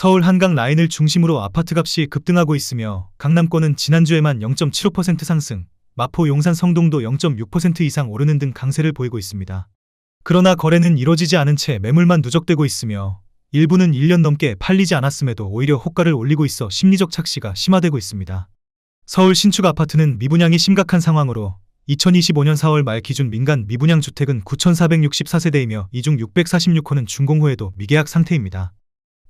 서울 한강 라인을 중심으로 아파트 값이 급등하고 있으며 강남권은 지난주에만 0.75% 상승, 마포 용산 성동도 0.6% 이상 오르는 등 강세를 보이고 있습니다. 그러나 거래는 이뤄지지 않은 채 매물만 누적되고 있으며 일부는 1년 넘게 팔리지 않았음에도 오히려 호가를 올리고 있어 심리적 착시가 심화되고 있습니다. 서울 신축 아파트는 미분양이 심각한 상황으로 2025년 4월 말 기준 민간 미분양 주택은 9,464세대이며 이 중 646호는 준공 후에도 미계약 상태입니다.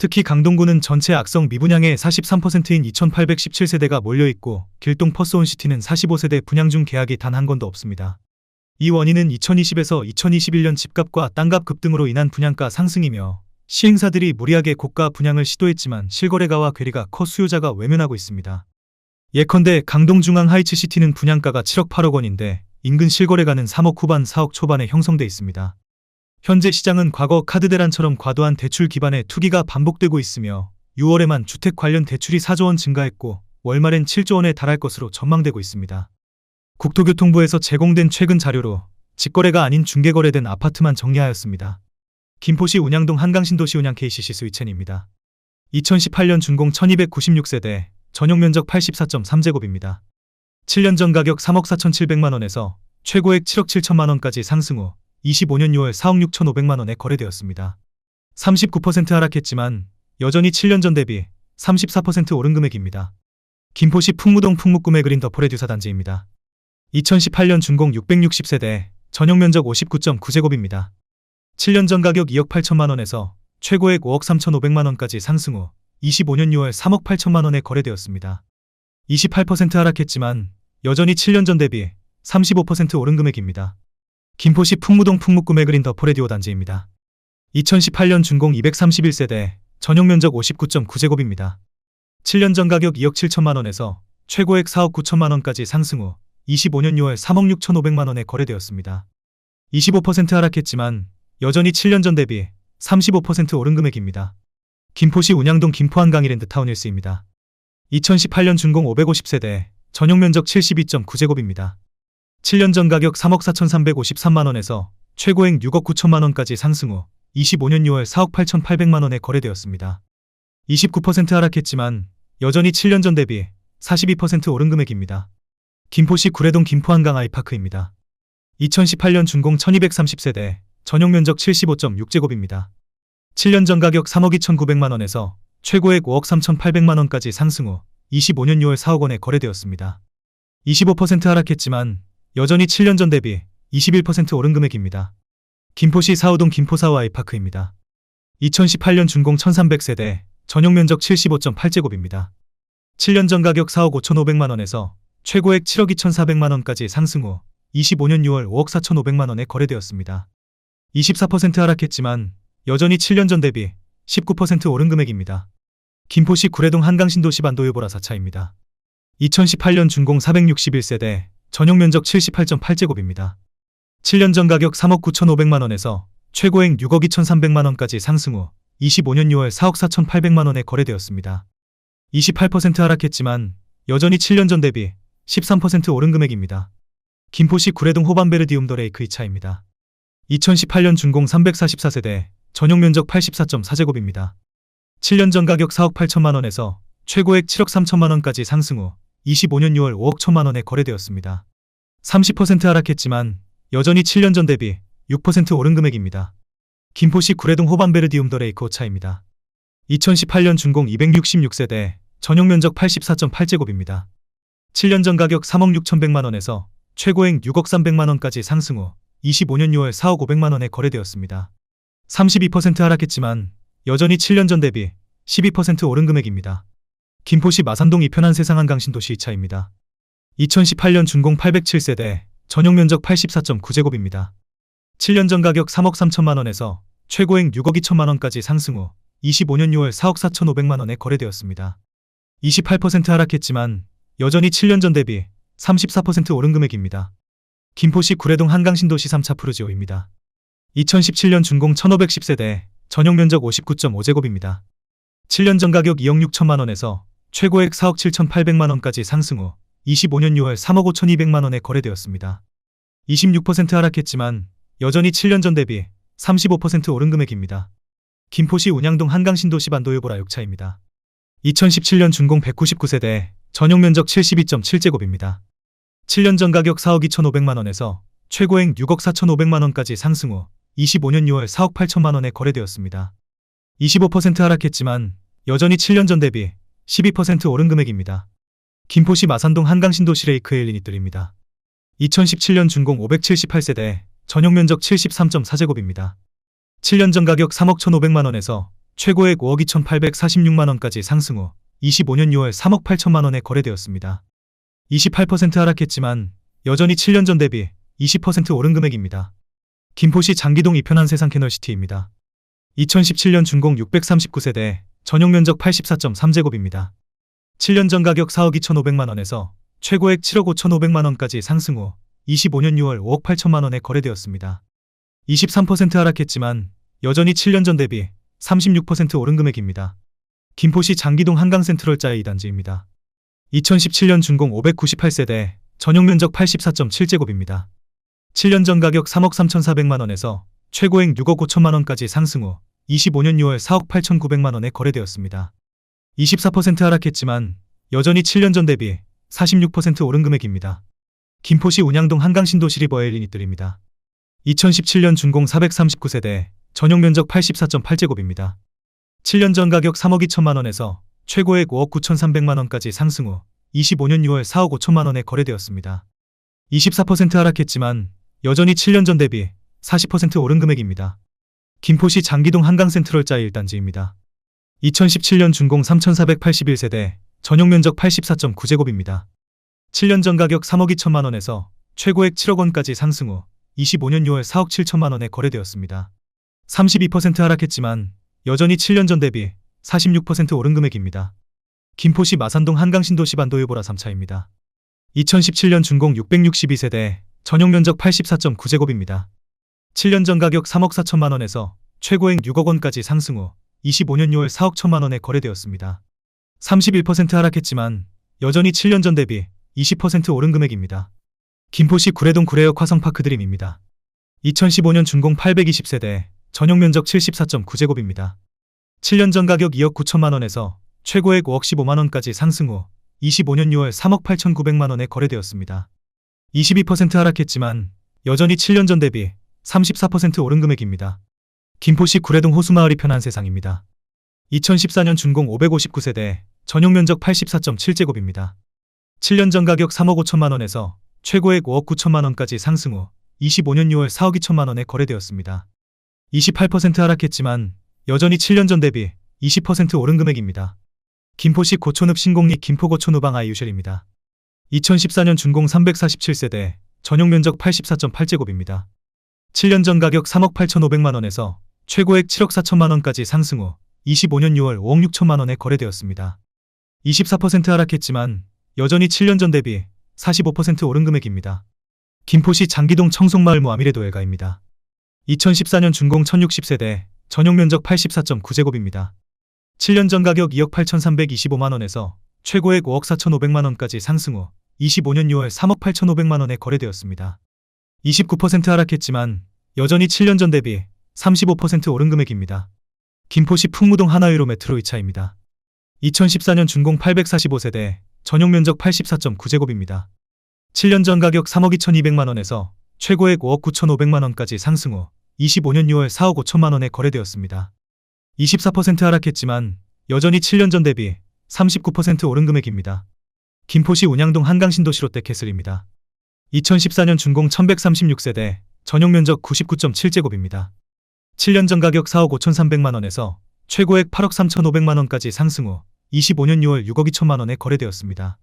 특히 강동구는 전체 악성 미분양의 43%인 2,817세대가 몰려있고 길동 퍼스온시티는 45세대 분양 중 계약이 단 한 건도 없습니다. 이 원인은 2020에서 2021년 집값과 땅값 급등으로 인한 분양가 상승이며 시행사들이 무리하게 고가 분양을 시도했지만 실거래가와 괴리가 커 수요자가 외면하고 있습니다. 예컨대 강동중앙 하이츠시티는 분양가가 7억 8억 원인데 인근 실거래가는 3억 후반 4억 초반에 형성돼 있습니다. 현재 시장은 과거 카드 대란처럼 과도한 대출 기반의 투기가 반복되고 있으며 6월에만 주택 관련 대출이 4조 원 증가했고 월말엔 7조 원에 달할 것으로 전망되고 있습니다. 국토교통부에서 제공된 최근 자료로 직거래가 아닌 중개거래된 아파트만 정리하였습니다. 김포시 운양동 한강신도시 운양 KCC 스위첸입니다. 2018년 준공 1296세대, 전용 면적 84.3제곱입니다. 7년 전 가격 3억 4,700만 원에서 최고액 7억 7천만 원까지 상승 후 25년 6월 4억 6,500만 원에 거래되었습니다. 39% 하락했지만 여전히 7년 전 대비 34% 오른 금액입니다. 김포시 풍무동 풍무꿈의 그린 더 포레듀사 단지입니다. 2018년 준공 660세대, 전용 면적 59.9제곱입니다. 7년 전 가격 2억 8천만 원에서 최고액 5억 3,500만 원까지 상승 후 25년 6월 3억 8천만 원에 거래되었습니다. 28% 하락했지만 여전히 7년 전 대비 35% 오른 금액입니다. 김포시 풍무동 풍무꿈의 그린 더 포레디오 단지입니다. 2018년 준공 231세대, 전용 면적 59.9제곱입니다. 7년 전 가격 2억 7천만 원에서 최고액 4억 9천만 원까지 상승 후 25년 6월 3억 6,500만 원에 거래되었습니다. 25% 하락했지만 여전히 7년 전 대비 35% 오른 금액입니다. 김포시 운양동 김포한강 이랜드 타운힐스입니다. 2018년 준공 550세대, 전용 면적 72.9제곱입니다. 7년 전 가격 3억 4,353만 원에서 최고액 6억 9천만 원까지 상승 후 25년 6월 4억 8,800만 원에 거래되었습니다. 29% 하락했지만 여전히 7년 전 대비 42% 오른 금액입니다. 김포시 구례동 김포한강 아이파크입니다. 2018년 준공 1230세대, 전용 면적 75.6제곱입니다. 7년 전 가격 3억 2,900만 원에서 최고액 5억 3,800만 원까지 상승 후 25년 6월 4억 원에 거래되었습니다. 25% 하락했지만 여전히 7년 전 대비 21% 오른 금액입니다. 김포시 사우동 김포사우 아이파크입니다. 2018년 준공 1300세대, 전용 면적 75.8제곱입니다. 7년 전 가격 4억 5,500만 원에서 최고액 7억 2,400만 원까지 상승 후 25년 6월 5억 4,500만 원에 거래되었습니다. 24% 하락했지만 여전히 7년 전 대비 19% 오른 금액입니다. 김포시 구례동 한강신도시 반도유보라 4차입니다. 2018년 준공 461세대, 전용 면적 78.8제곱입니다. 7년 전 가격 3억 9,500만 원에서 최고액 6억 2,300만 원까지 상승 후 25년 6월 4억 4,800만 원에 거래되었습니다. 28% 하락했지만 여전히 7년 전 대비 13% 오른 금액입니다. 김포시 구례동 호반베르디움더 레이크 2차입니다. 2018년 준공 344세대, 전용 면적 84.4제곱입니다. 7년 전 가격 4억 8천만 원에서 최고액 7억 3천만 원까지 상승 후 25년 6월 5억 천만 원에 거래되었습니다. 30% 하락했지만 여전히 7년 전 대비 6% 오른 금액입니다. 김포시 구례동 호반베르디움 더 레이크 5차입니다. 2018년 준공 266세대, 전용 면적 84.8제곱입니다. 7년 전 가격 3억 6천백만 원에서 최고액 6억 3백만 원까지 상승 후 25년 6월 4억 5백만 원에 거래되었습니다. 32% 하락했지만 여전히 7년 전 대비 12% 오른 금액입니다. 김포시 마산동 이편한 세상 한강신도시 2차입니다. 2018년 준공 807세대, 전용 면적 84.9제곱입니다. 7년 전 가격 3억 3천만 원에서 최고액 6억 2천만 원까지 상승 후 25년 6월 4억 4천5백만 원에 거래되었습니다. 28% 하락했지만 여전히 7년 전 대비 34% 오른 금액입니다. 김포시 구례동 한강신도시 3차 푸르지오입니다. 2017년 준공 1510세대, 전용 면적 59.5제곱입니다. 7년 전 가격 2억 6천만 원에서 최고액 4억 7천8백만 원까지 상승 후 25년 6월 3억 5천2백만 원에 거래되었습니다. 26% 하락했지만 여전히 7년 전 대비 35% 오른 금액입니다. 김포시 운양동 한강신도시 반도유보라 6차입니다. 2017년 준공 199세대, 전용 면적 72.7제곱입니다. 7년 전 가격 4억 2,500만 원에서 최고액 6억 4,500만 원까지 상승 후 25년 6월 4억 8천만 원에 거래되었습니다. 25% 하락했지만 여전히 7년 전 대비 12% 오른 금액입니다. 김포시 마산동 한강신도시 레이크 엘리니뜰입니다. 2017년 준공 578세대, 전용 면적 73.4제곱입니다. 7년 전 가격 3억 1,500만 원에서 최고액 5억 2,846만 원까지 상승 후 25년 6월 3억 8천만 원에 거래되었습니다. 28% 하락했지만 여전히 7년 전 대비 20% 오른 금액입니다. 김포시 장기동 이편한 세상 캐널시티입니다. 2017년 준공 639세대, 전용 면적 84.3제곱입니다. 7년 전 가격 4억 2,500만 원에서 최고액 7억 5,500만 원까지 상승 후 25년 6월 5억 8천만 원에 거래되었습니다. 23% 하락했지만 여전히 7년 전 대비 36% 오른 금액입니다. 김포시 장기동 한강 센트럴자의 2단지입니다. 2017년 준공 598세대, 전용 면적 84.7제곱입니다. 7년 전 가격 3억 3,400만 원에서 최고액 6억 5천만 원까지 상승 후 25년 6월 4억 8,900만 원에 거래되었습니다. 24% 하락했지만 여전히 7년 전 대비 46% 오른 금액입니다. 김포시 운양동 한강신도 시 리버 엘리니뜰입니다. 2017년 준공 439세대, 전용 면적 84.8제곱입니다. 7년 전 가격 3억 2천만 원에서 최고액 5억 9,300만 원까지 상승 후 25년 6월 4억 5천만 원에 거래되었습니다. 24% 하락했지만 여전히 7년 전 대비 40% 오른 금액입니다. 김포시 장기동 한강센트럴자 1단지입니다. 2017년 준공 3,481세대, 전용 면적 84.9제곱입니다. 7년 전 가격 3억 2천만 원에서 최고액 7억 원까지 상승 후 25년 6월 4억 7천만 원에 거래되었습니다. 32% 하락했지만 여전히 7년 전 대비 46% 오른 금액입니다. 김포시 마산동 한강신도시 반도유보라 3차입니다. 2017년 준공 662세대, 전용 면적 84.9제곱입니다. 7년 전 가격 3억 4천만 원에서 최고액 6억 원까지 상승 후 25년 6월 4억 천만 원에 거래되었습니다. 31% 하락했지만 여전히 7년 전 대비 20% 오른 금액입니다. 김포시 구례동 구례역 화성파크 드림입니다. 2015년 준공 820세대, 전용 면적 74.9제곱입니다. 7년 전 가격 2억 9천만 원에서 최고액 5억 15만 원까지 상승 후 25년 6월 3억 8,900만 원에 거래되었습니다. 22% 하락했지만 여전히 7년 전 대비 34% 오른 금액입니다. 김포시 구례동 호수마을이 편한 세상입니다. 2014년 준공 559세대, 전용 면적 84.7제곱입니다. 7년 전 가격 3억 5천만 원에서 최고액 5억 9천만 원까지 상승 후 25년 6월 4억 2천만 원에 거래되었습니다. 28% 하락했지만 여전히 7년 전 대비 20% 오른 금액입니다. 김포시 고촌읍 신공리 김포고촌우방 아이유셜입니다. 2014년 준공 347세대, 전용 면적 84.8제곱입니다. 7년 전 가격 3억 8,500만 원에서 최고액 7억 4천만 원까지 상승 후 25년 6월 5억 6천만 원에 거래되었습니다. 24% 하락했지만 여전히 7년 전 대비 45% 오른 금액입니다. 김포시 장기동 청송마을 모아미레도엘가입니다. 2014년 준공 1060세대, 전용 면적 84.9제곱입니다. 7년 전 가격 2억 8,325만 원에서 최고액 5억 4,500만 원까지 상승 후 25년 6월 3억 8,500만 원에 거래되었습니다. 29% 하락했지만 여전히 7년 전 대비 35% 오른 금액입니다. 김포시 풍무동 하나유로 메트로 2차입니다. 2014년 준공 845세대, 전용 면적 84.9제곱입니다. 7년 전 가격 3억 2,200만 원에서 최고액 5억 9,500만 원까지 상승 후 25년 6월 4억 5천만 원에 거래되었습니다. 24% 하락했지만 여전히 7년 전 대비 39% 오른 금액입니다. 김포시 운양동 한강신도시 롯데캐슬입니다. 2014년 준공 1136세대, 전용 면적 99.7제곱입니다. 7년 전 가격 4억 5,300만 원에서 최고액 8억 3,500만 원까지 상승 후 25년 6월 6억 2천만 원에 거래되었습니다.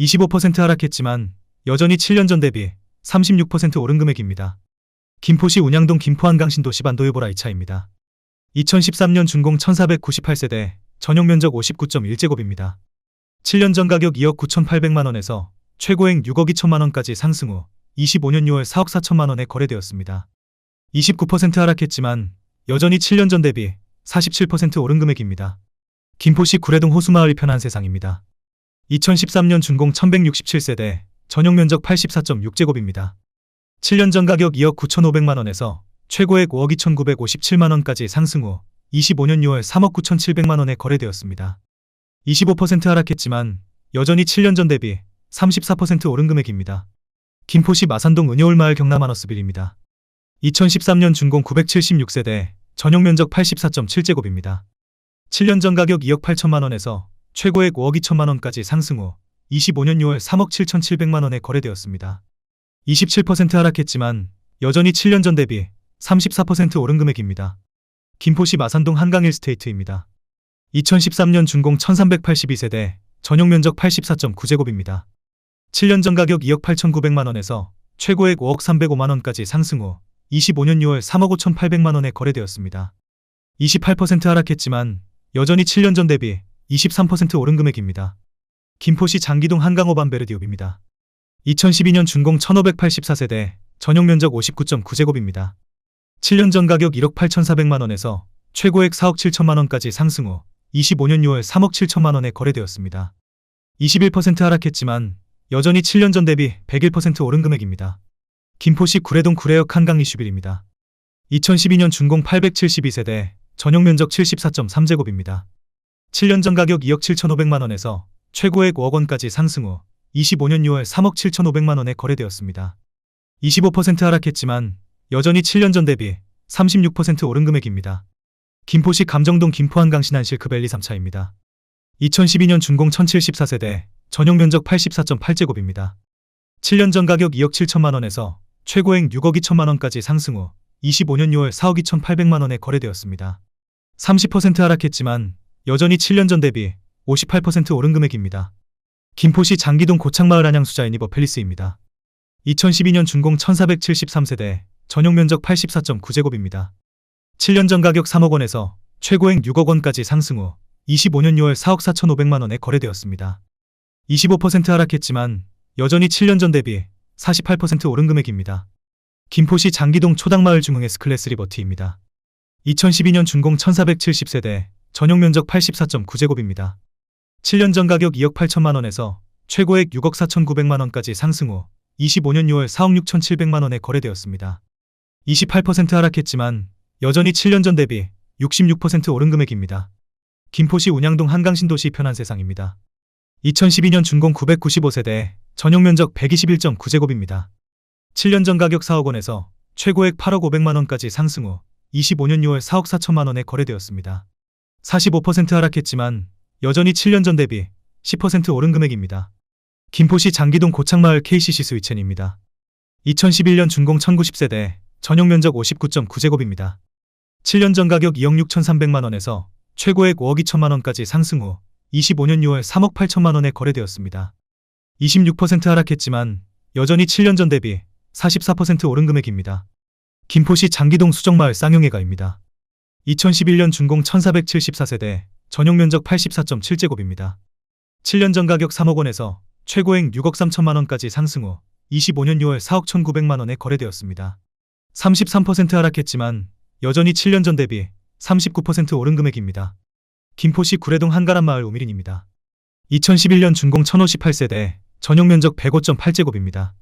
25% 하락했지만 여전히 7년 전 대비 36% 오른 금액입니다. 김포시 운양동 김포한강 신도시 반도유보라 2차입니다. 2013년 준공 1498세대, 전용 면적 59.1제곱입니다. 7년 전 가격 2억 9,800만 원에서 최고액 6억 2천만 원까지 상승 후 25년 6월 4억 4천만 원에 거래되었습니다. 29% 하락했지만 여전히 7년 전 대비 47% 오른 금액입니다. 김포시 구례동 호수마을이 편한 세상입니다. 2013년 준공 1167세대, 전용 면적 84.6제곱입니다. 7년 전 가격 2억 9,500만 원에서 최고액 5억 2,957만 원까지 상승 후 25년 6월 3억 9,700만 원에 거래되었습니다. 25% 하락했지만 여전히 7년 전 대비 34% 오른 금액입니다. 김포시 마산동 은효울마을 경남하너스빌입니다. 2013년 준공 976세대, 전용 면적 84.7제곱입니다. 7년 전 가격 2억 8천만 원에서 최고액 5억 2천만 원까지 상승 후 25년 6월 3억 7,700만 원에 거래되었습니다. 27% 하락했지만 여전히 7년 전 대비 34% 오른 금액입니다. 김포시 마산동 한강 일스테이트입니다. 2013년 준공 1382세대, 전용 면적 84.9제곱입니다. 7년 전 가격 2억 8,900만 원에서 최고액 5억 305만 원까지 상승 후 25년 6월 3억 5,800만 원에 거래되었습니다. 28% 하락했지만 여전히 7년 전 대비 23% 오른 금액입니다. 김포시 장기동 한강호 반베르디옵입니다. 2012년 준공 1584세대, 전용 면적 59.9제곱입니다. 7년 전 가격 1억 8,400만 원에서 최고액 4억 7천만 원까지 상승 후 25년 6월 3억 7천만 원에 거래되었습니다. 21% 하락했지만 여전히 7년 전 대비 101% 오른 금액입니다. 김포시 구례동 구례역 한강 이슈빌입니다. 2012년 준공 872세대, 전용 면적 74.3제곱입니다. 7년 전 가격 2억 7,500만 원에서 최고액 5억 원까지 상승 후 25년 6월 3억 7,500만 원에 거래되었습니다. 25% 하락했지만 여전히 7년 전 대비 36% 오른 금액입니다. 김포시 감정동 김포한강 신안실 급엘리 3차입니다. 2012년 준공 1074세대, 전용 면적 84.8제곱입니다. 7년 전 가격 2억 7천만 원에서 최고액 6억 2천만 원까지 상승 후 25년 6월 4억 2,800만 원에 거래되었습니다. 30% 하락했지만 여전히 7년 전 대비 58% 오른 금액입니다. 김포시 장기동 고창마을 안양수자 애니버 팰리스입니다. 2012년 준공 1473세대, 전용 면적 84.9제곱입니다. 7년 전 가격 3억 원에서 최고액 6억 원까지 상승 후 25년 6월 4억 4,500만 원에 거래되었습니다. 25% 하락했지만 여전히 7년 전 대비 48% 오른 금액입니다. 김포시 장기동 초당마을 중흥 S클래스 리버티입니다. 2012년 준공 1470세대, 전용 면적 84.9제곱입니다. 7년 전 가격 2억 8천만 원에서 최고액 6억 4,900만 원까지 상승 후 25년 6월 4억 6,700만 원에 거래되었습니다. 28% 하락했지만 여전히 7년 전 대비 66% 오른 금액입니다. 김포시 운양동 한강신도시 편한 세상입니다. 2012년 준공 995세대, 전용 면적 121.9제곱입니다. 7년 전 가격 4억 원에서 최고액 8억 500만 원까지 상승 후 25년 6월 4억 4천만 원에 거래되었습니다. 45% 하락했지만 여전히 7년 전 대비 10% 오른 금액입니다. 김포시 장기동 고창마을 KCC 스위첸입니다. 2011년 준공 1090세대, 전용 면적 59.9제곱입니다. 7년 전 가격 2억 6,300만 원에서 최고액 5억 2천만 원까지 상승 후 25년 6월 3억 8천만 원에 거래되었습니다. 26% 하락했지만 여전히 7년 전 대비 44% 오른 금액입니다. 김포시 장기동 수정마을 쌍용회가입니다. 2011년 준공 1474세대, 전용 면적 84.7제곱입니다. 7년 전 가격 3억 원에서 최고액 6억 3천만 원까지 상승 후 25년 6월 4억 1,900만 원에 거래되었습니다. 33% 하락했지만 여전히 7년 전 대비 39% 오른 금액입니다. 김포시 구례동 한가람 마을 우미린입니다. 2011년 준공 1058세대, 전용 면적 105.8제곱입니다.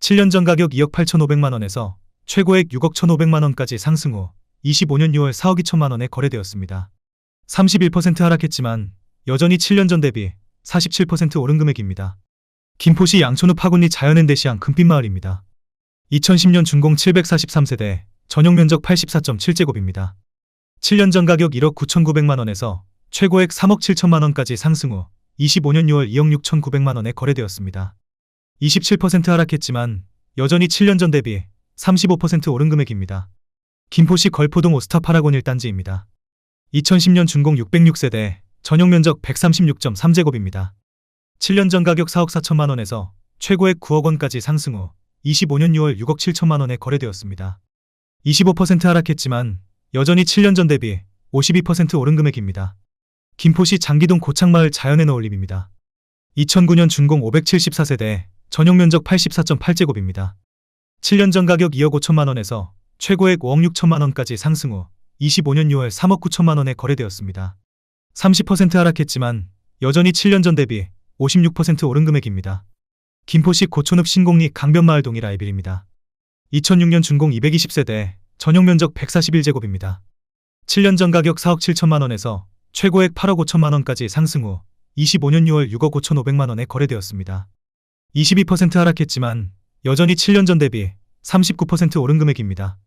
7년 전 가격 2억 8,500만 원에서 최고액 6억 1,500만 원까지 상승 후 25년 6월 4억 2천만 원에 거래되었습니다. 31% 하락했지만 여전히 7년 전 대비 47% 오른 금액입니다. 김포시 양천읍 파군리 자연엔 대시항 금빛마을입니다. 2010년 준공 743세대, 전용 면적 84.7제곱입니다. 7년 전 가격 1억 9,900만 원에서 최고액 3억 7천만 원까지 상승 후 25년 6월 2억 6,900만 원에 거래되었습니다. 27% 하락했지만 여전히 7년 전 대비 35% 오른 금액입니다. 김포시 걸포동 오스타 파라곤 1단지입니다. 2010년 준공 606세대, 전용 면적 136.3제곱입니다. 7년 전 가격 4억 4천만 원에서 최고액 9억 원까지 상승 후 25년 6월 6억 7천만 원에 거래되었습니다. 25% 하락했지만 여전히 7년 전 대비 52% 오른 금액입니다. 김포시 장기동 고창마을 자연의 어울림입니다. 2009년 준공 574세대, 전용 면적 84.8제곱입니다. 7년 전 가격 2억 5천만 원에서 최고액 5억 6천만 원까지 상승 후 25년 6월 3억 9천만 원에 거래되었습니다. 30% 하락했지만 여전히 7년 전 대비 56% 오른 금액입니다. 김포시 고촌읍 신공리 강변마을 동일 라이빌입니다. 2006년 준공 220세대, 전용 면적 141제곱입니다. 7년 전 가격 4억 7천만 원에서 최고액 8억 5천만 원까지 상승 후 25년 6월 6억 5천 5백만 원에 거래되었습니다. 22% 하락했지만 여전히 7년 전 대비 39% 오른 금액입니다.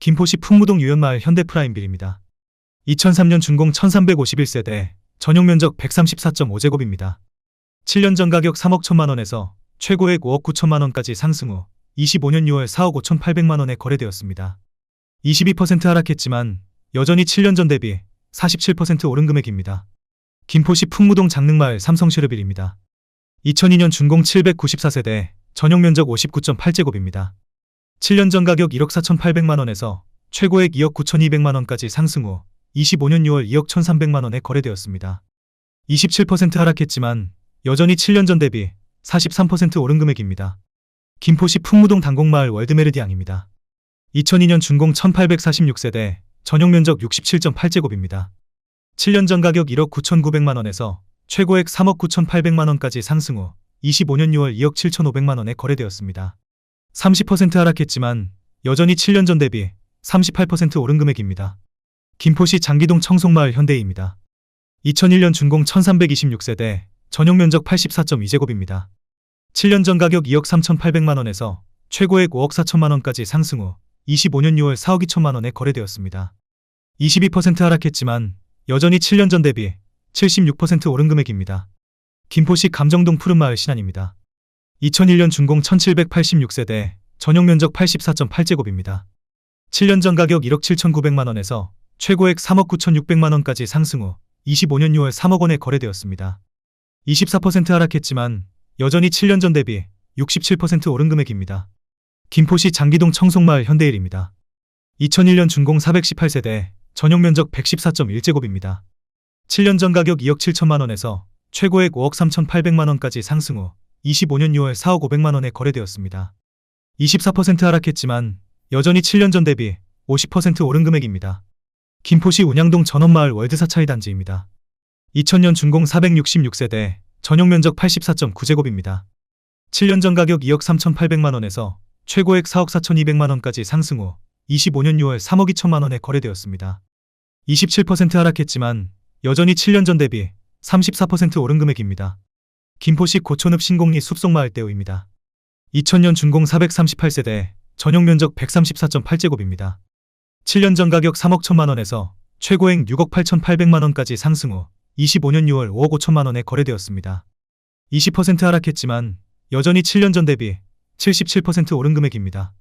김포시 풍무동 유연마을 현대프라임빌입니다. 2003년 준공 1351세대, 전용 면적 134.5제곱입니다. 7년 전 가격 3억 1천만 원에서 최고액 5억 9천만 원까지 상승 후 25년 6월 4억 5천 8백만 원에 거래되었습니다. 22% 하락했지만 여전히 7년 전 대비 47% 오른 금액입니다. 김포시 풍무동 장릉마을 삼성시르빌입니다. 2002년 준공 794세대, 전용 면적 59.8제곱입니다. 7년 전 가격 1억 4,800만 원에서 최고액 2억 9,200만 원까지 상승 후 25년 6월 2억 1,300만 원에 거래되었습니다. 27% 하락했지만 여전히 7년 전 대비 43% 오른 금액입니다. 김포시 풍무동 단곡마을 월드메르디앙입니다. 2002년 준공 1846세대, 전용 면적 67.8제곱입니다. 7년 전 가격 1억 9,900만 원에서 최고액 3억 9,800만 원까지 상승 후 25년 6월 2억 7,500만 원에 거래되었습니다. 30% 하락했지만 여전히 7년 전 대비 38% 오른 금액입니다. 김포시 장기동 청송마을 현대입니다. 2001년 준공 1326세대, 전용 면적 84.2제곱입니다. 7년 전 가격 2억 3,800만 원에서 최고액 5억 4천만 원까지 상승 후 25년 6월 4억 2천만 원에 거래되었습니다. 22% 하락했지만 여전히 7년 전 대비 76% 오른 금액입니다. 김포시 감정동 푸른마을 신안입니다. 2001년 준공 1786세대, 전용 면적 84.8제곱입니다. 7년 전 가격 1억 7,900만 원에서 최고액 3억 9,600만 원까지 상승 후 25년 6월 3억 원에 거래되었습니다. 24% 하락했지만 여전히 7년 전 대비 67% 오른 금액입니다. 김포시 장기동 청송마을 현대일입니다. 2001년 준공 418세대, 전용 면적 114.1제곱입니다. 7년 전 가격 2억 7천만 원에서 최고액 5억 3,800만 원까지 상승 후 25년 6월 4억 500만 원에 거래되었습니다. 24% 하락했지만 여전히 7년 전 대비 50% 오른 금액입니다. 김포시 운양동 전원마을 월드사 차이 단지입니다. 2000년 준공 466세대, 전용 면적 84.9제곱입니다. 7년 전 가격 2억 3,800만 원에서 최고액 4억 4,200만 원까지 상승 후 25년 6월 3억 2천만 원에 거래되었습니다. 27% 하락했지만 여전히 7년 전 대비 34% 오른 금액입니다. 김포시 고촌읍 신공리 숲속마을 대우입니다. 2000년 준공 438세대, 전용 면적 134.8제곱입니다. 7년 전 가격 3억 1천만 원에서 최고액 6억 8,800만 원까지 상승 후 25년 6월 5억 5천만 원에 거래되었습니다. 20% 하락했지만 여전히 7년 전 대비 77% 오른 금액입니다.